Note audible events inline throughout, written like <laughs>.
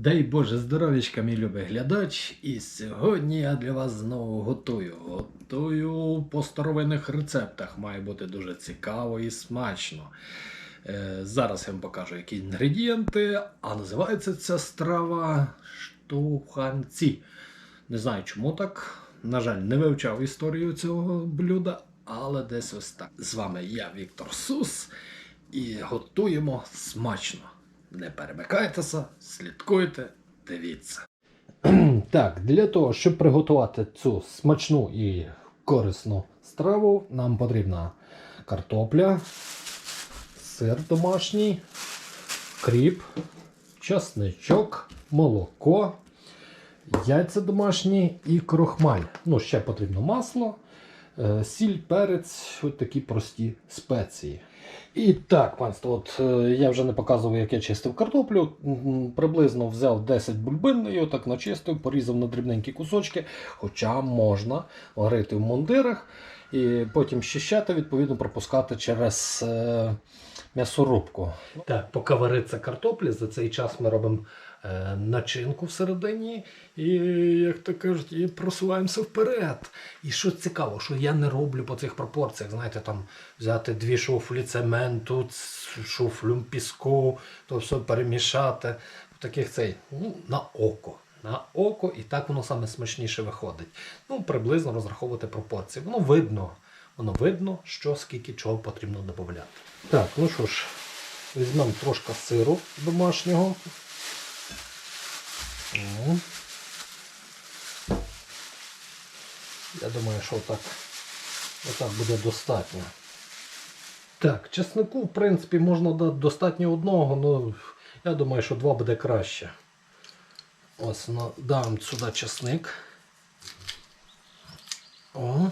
Дай Боже здоров'ячка, мій любий глядач. І сьогодні я для вас знову готую. Готую по старовинних рецептах. Має бути дуже цікаво і смачно. Е, зараз я вам покажу, які інгредієнти, а називається ця страва штуханці. Не знаю, чому так. На жаль, не вивчав історію цього блюда, але десь ось так. З вами я, Віктор Сус, і готуємо смачно. Не перемикайтеся, слідкуйте, дивіться. <clears throat> Так, для того, щоб приготувати цю смачну і корисну страву, нам потрібна картопля, сир домашній, кріп, часничок, молоко, яйця домашні і крохмаль. Ну, ще потрібно масло, сіль, перець, ось такі прості спеції. І так, панство, от е, я вже не показував, як я чистив картоплю. Приблизно взяв 10 бульбин, і отак начистив, порізав на дрібненькі кусочки, хоча можна варити в мундирах і потім щищати, відповідно, пропускати через е, м'ясорубку. Так, поки вариться картопля, за цей час ми робимо е, начинку всередині і, як то кажуть, і просуваємося вперед. І що цікаво, що я не роблю по цих пропорціях. Знаєте, там взяти дві шуфлі цементу, шуфлю піску, то все перемішати. Таких цей, ну, на око. На око, і так воно саме смачніше виходить. Ну, приблизно розраховувати пропорції. Воно видно, воно видно, що скільки чого потрібно додати. Так, ну що ж, візьмемо трошки сиру домашнього. О. Я думаю, що так, отак буде достатньо. Так, чеснику, в принципі, можна дати достатньо одного, але я думаю, що два буде краще. Ось ну, дам сюди чесник. О.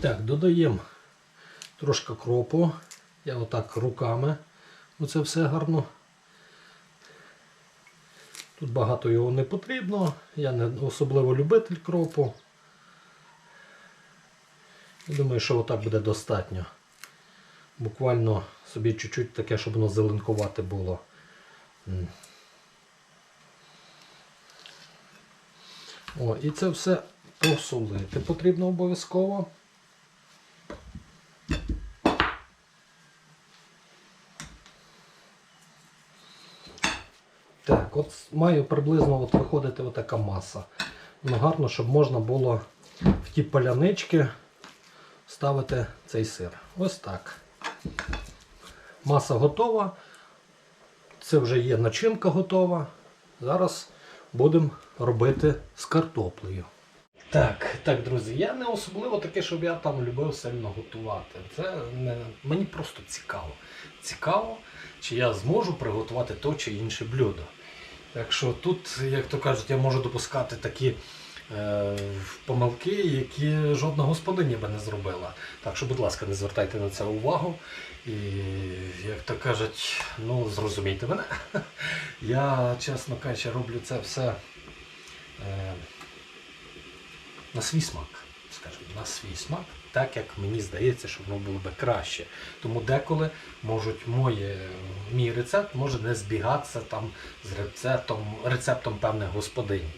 Так, додаємо трошки кропу. Я отак руками оце все гарно. Тут багато його не потрібно. Я не особливо любитель кропу. Я думаю, що отак буде достатньо. Буквально собі чуть-чуть таке, щоб воно зеленкувати було. О, і це все посолити потрібно обов'язково. Так, от має приблизно от виходити отака маса. Ну, гарно, щоб можна було в ті палянички ставити цей сир. Ось так. Маса готова. Це вже є начинка готова. Зараз будемо робити з картоплею. Так, так, друзі, я не особливо таке, щоб я там любив сильно готувати. Це не, мені просто цікаво. Цікаво, чи я зможу приготувати то чи інше блюдо. Так що тут, як то кажуть, я можу допускати такі е, помилки, які жодна господиня би не зробила. Так що, будь ласка, не звертайте на це увагу. І, як то кажуть, ну зрозумійте мене. <laughs> Я, чесно кажучи, роблю це все е, на свій смак. Скажімо, на свій смак, так як мені здається, що воно було би краще. Тому деколи можуть моє, мій рецепт може не збігатися там з рецептом, рецептом певних господинь.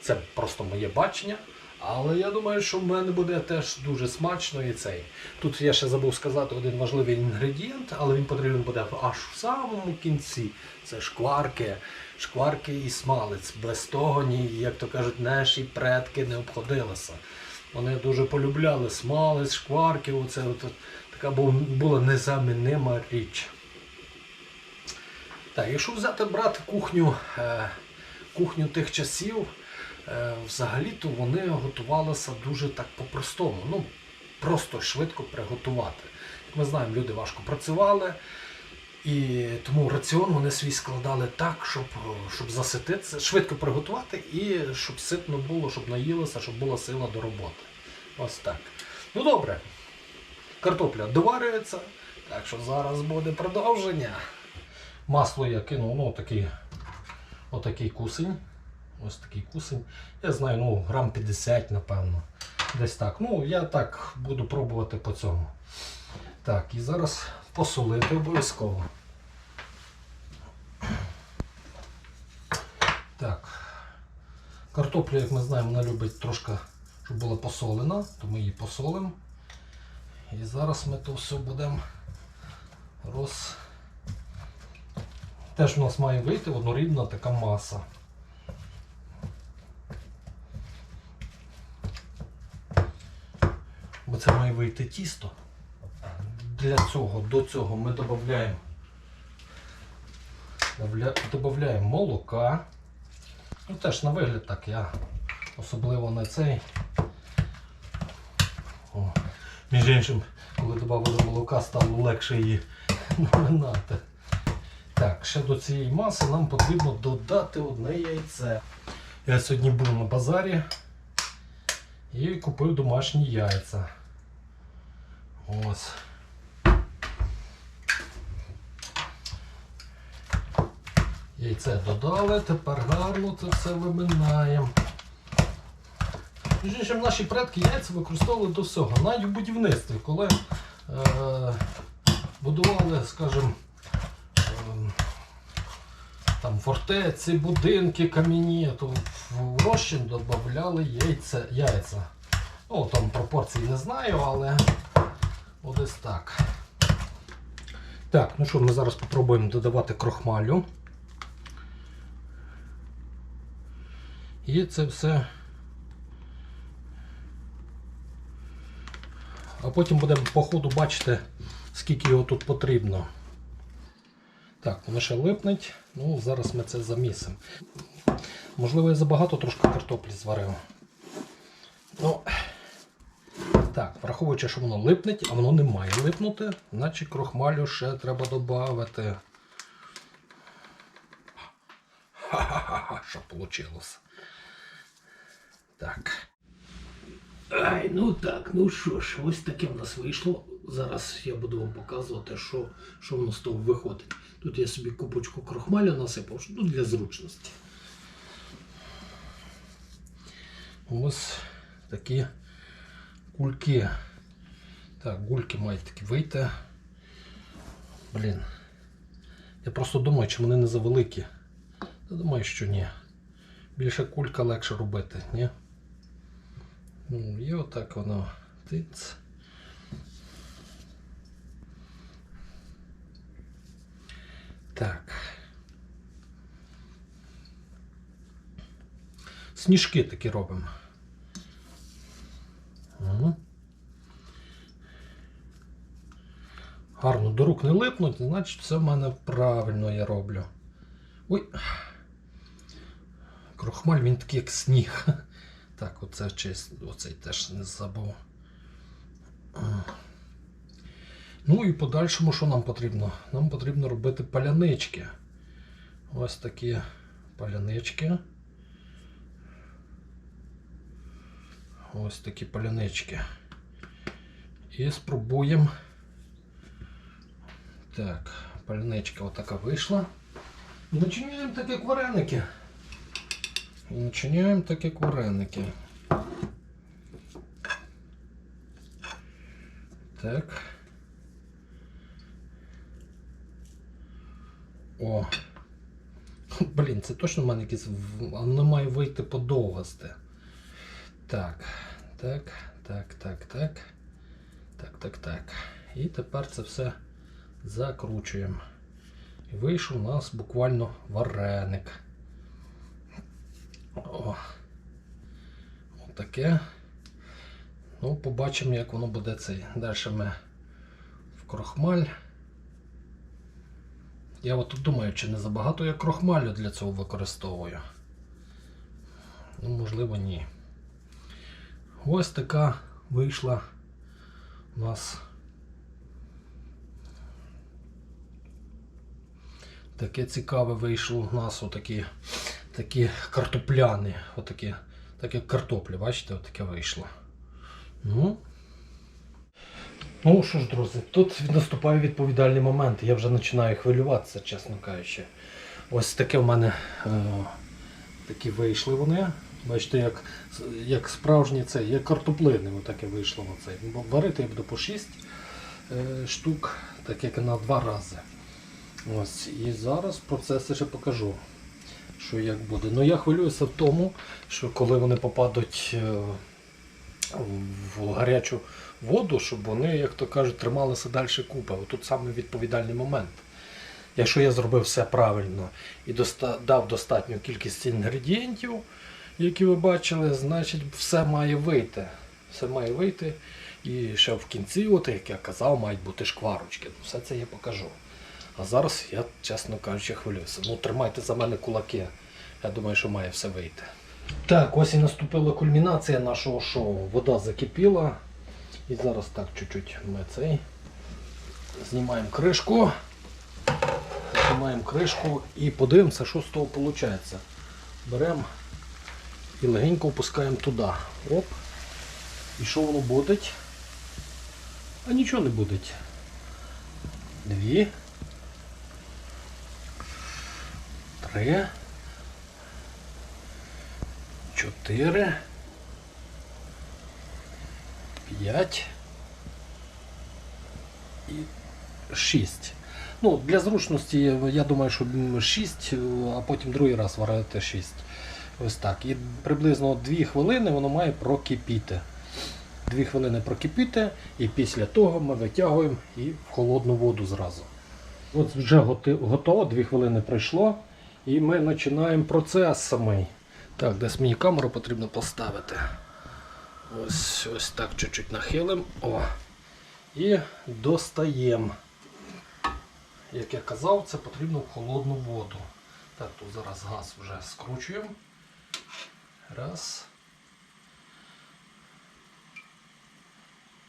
Це просто моє бачення. Але я думаю, що в мене буде теж дуже смачно і цей. Тут я ще забув сказати один важливий інгредієнт, але він потрібен буде аж в самому кінці. Це шкварки, шкварки і смалець. Без того ні, як то кажуть, наші предки не обходилися. Вони дуже полюбляли смалець, шкварки. Оце от, така була незамінима річ. Так, якщо взяти брати кухню, е, кухню тих часів, е, взагалі-то вони готувалися дуже так по-простому. Ну, просто швидко приготувати. Як ми знаємо, люди важко працювали. І тому раціон вони свій складали так, щоб, щоб засититися, швидко приготувати і щоб ситно було, щоб наїлося, щоб була сила до роботи. Ось так. Ну добре. Картопля доварюється, так що зараз буде продовження. Масло я кинув, ну такий, отакий кусень. Ось такий кусень. Я знаю, ну, грам 50, напевно. Десь так. Ну, я так буду пробувати по цьому. Так, і зараз посолити обов'язково. Так. Картопля, як ми знаємо, вона любить трошки, щоб була посолена, то ми її посолимо. І зараз ми то все будемо роз. Теж у нас має вийти однорідна така маса. Бо це має вийти тісто. Для цього, до цього ми додаємо додаємо молока. Ну теж на вигляд так я особливо не цей. О, між іншим, коли додали молока, стало легше її наминати. Так, ще до цієї маси нам потрібно додати одне яйце. Я сьогодні був на базарі і купив домашні яйця. Ось. Яйце додали, тепер гарно це все виминаємо. Наші предки яйця використовували до всього, навіть в будівництві, коли е, будували, скажімо, е, там фортеці, будинки, кам'яні, то в розчин додавали яйця. яйця. Ну, там пропорції не знаю, але ось так. Так, ну що, ми зараз спробуємо додавати крохмалю. І це все. А потім будемо по ходу бачити, скільки його тут потрібно. Так, воно ще липнуть. Ну, зараз ми це замісимо. Можливо, я забагато трошки картоплі зварив. Ну, так, враховуючи, що воно липнеть, а воно не має липнути, значить крохмалю ще треба додати. Ха-ха-ха, що вийшло. Так. Ай, ну так, ну що ж, ось таке в нас вийшло. Зараз я буду вам показувати, що, що воно з того виходить. Тут я собі купочку крохмаля насипав, ну, для зручності. Ось такі кульки. Так, гульки мають такі вийти. Блін. Я просто думаю, чи вони не завеликі. Я думаю, що ні. Більше кулька легше робити, ні? Ну, і отак воно. Тиц. Так. Сніжки такі робимо. Гарно до рук не липнуть, значить все в мене правильно я роблю. Ой. Крохмаль він такий як сніг. Так, оце честь, оцей теж не забув. Ну і подальшому, що нам потрібно? Нам потрібно робити палянички. Ось такі палянички. Ось такі палянички. І спробуємо. Так, паляничка отака вийшла. Начиняємо так як вареники. І начиняємо так як вареники. Так. О. <laughs> Блін, це точно в мене якийсь. в- Воно має вийти подовгосте. Так. Так, так, так, так. Так, так, так. І тепер це все закручуємо. І вийшов у нас буквально вареник. О. Отаке. Ну, побачимо, як воно буде цей. Далі ми в крохмаль. Я от тут думаю, чи не забагато я крохмалю для цього використовую. Ну, можливо, ні. Ось така вийшла у нас. Таке цікаве вийшло у нас отакі такі картопляни, отакі, так як картоплі, бачите, отаке вийшло. Ну. Ну що ж, друзі, тут наступає відповідальний момент. Я вже починаю хвилюватися, чесно кажучи. Ось таке в мене е, такі вийшли вони. Бачите, як, як справжні це, як картоплини, отаке вийшло. Бо Варити я буду по 6 е, штук, так як на два рази. Ось. І зараз процес ще покажу що як буде. Ну я хвилююся в тому, що коли вони попадуть е, в гарячу воду, щоб вони, як то кажуть, трималися далі купи. Тут саме відповідальний момент. Якщо я зробив все правильно і дав достатню кількість інгредієнтів, які ви бачили, значить все має вийти. Все має вийти. І ще в кінці, от, як я казав, мають бути шкварочки. Все це я покажу. А зараз я, чесно кажучи, хвилююся. Ну, тримайте за мене кулаки. Я думаю, що має все вийти. Так, ось і наступила кульмінація нашого шоу. Вода закипіла. І зараз так чуть-чуть ми цей. Знімаємо кришку. Знімаємо кришку і подивимося, що з того виходить. Беремо і легенько опускаємо туди. Оп. І що воно буде? А нічого не буде. Дві. Три. Чотири. П'ять. І шість. Ну, для зручності, я думаю, що 6, а потім другий раз варити 6. Ось так. І приблизно 2 хвилини воно має прокипіти. 2 хвилини прокипіти, і після того ми витягуємо і в холодну воду зразу. От вже готово, 2 хвилини пройшло. І ми починаємо процес самий. Так, десь мені камеру потрібно поставити. Ось ось так чуть-чуть нахилим. О. І достаємо. Як я казав, це потрібно в холодну воду. Так, тут зараз газ вже скручуємо. Раз.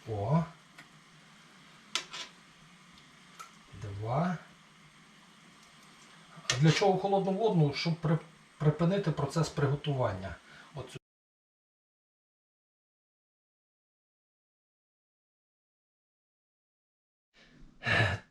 О. Два. А для чого холодну воду? Щоб при- припинити процес приготування. От сю-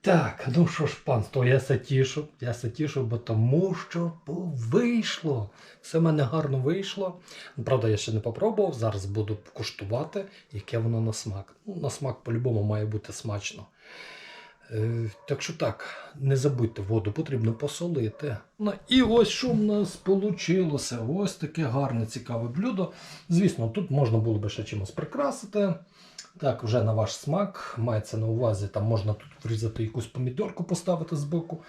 Так, ну що ж, панство, я се тішу, я се тішу, бо тому що вийшло. Все в мене гарно вийшло. Правда, я ще не попробував. Зараз буду куштувати, яке воно на смак. Ну, на смак по-любому має бути смачно. Е, так що так, не забудьте, воду потрібно посолити. Ну, і ось що в нас вийшло. Ось таке гарне, цікаве блюдо. Звісно, тут можна було би ще чимось прикрасити. Так, вже на ваш смак. Мається на увазі, там можна тут врізати якусь помідорку поставити збоку.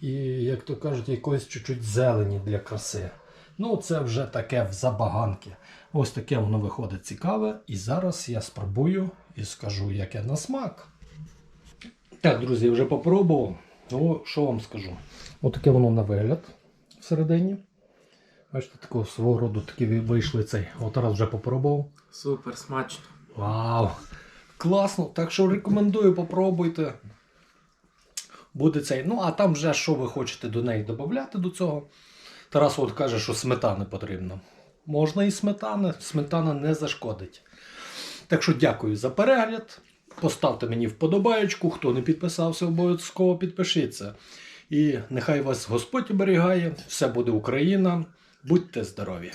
І, як то кажуть, якоїсь чуть-чуть зелені для краси. Ну, це вже таке в забаганки. Ось таке воно виходить цікаве. І зараз я спробую і скажу, яке на смак. Так, друзі, я вже попробував. Ну, що вам скажу? Отаке воно на вигляд всередині. Бачите, такого свого роду такі вийшли цей. От раз вже попробував. Супер, смачно. Вау! Класно! Так що рекомендую, попробуйте. Буде цей. Ну, а там вже що ви хочете до неї додати до цього. Тарас от каже, що сметани потрібно. Можна і сметани, сметана не зашкодить. Так що дякую за перегляд. Поставте мені вподобаєчку, хто не підписався, обов'язково підпишіться. І нехай вас Господь оберігає, все буде Україна. Будьте здорові!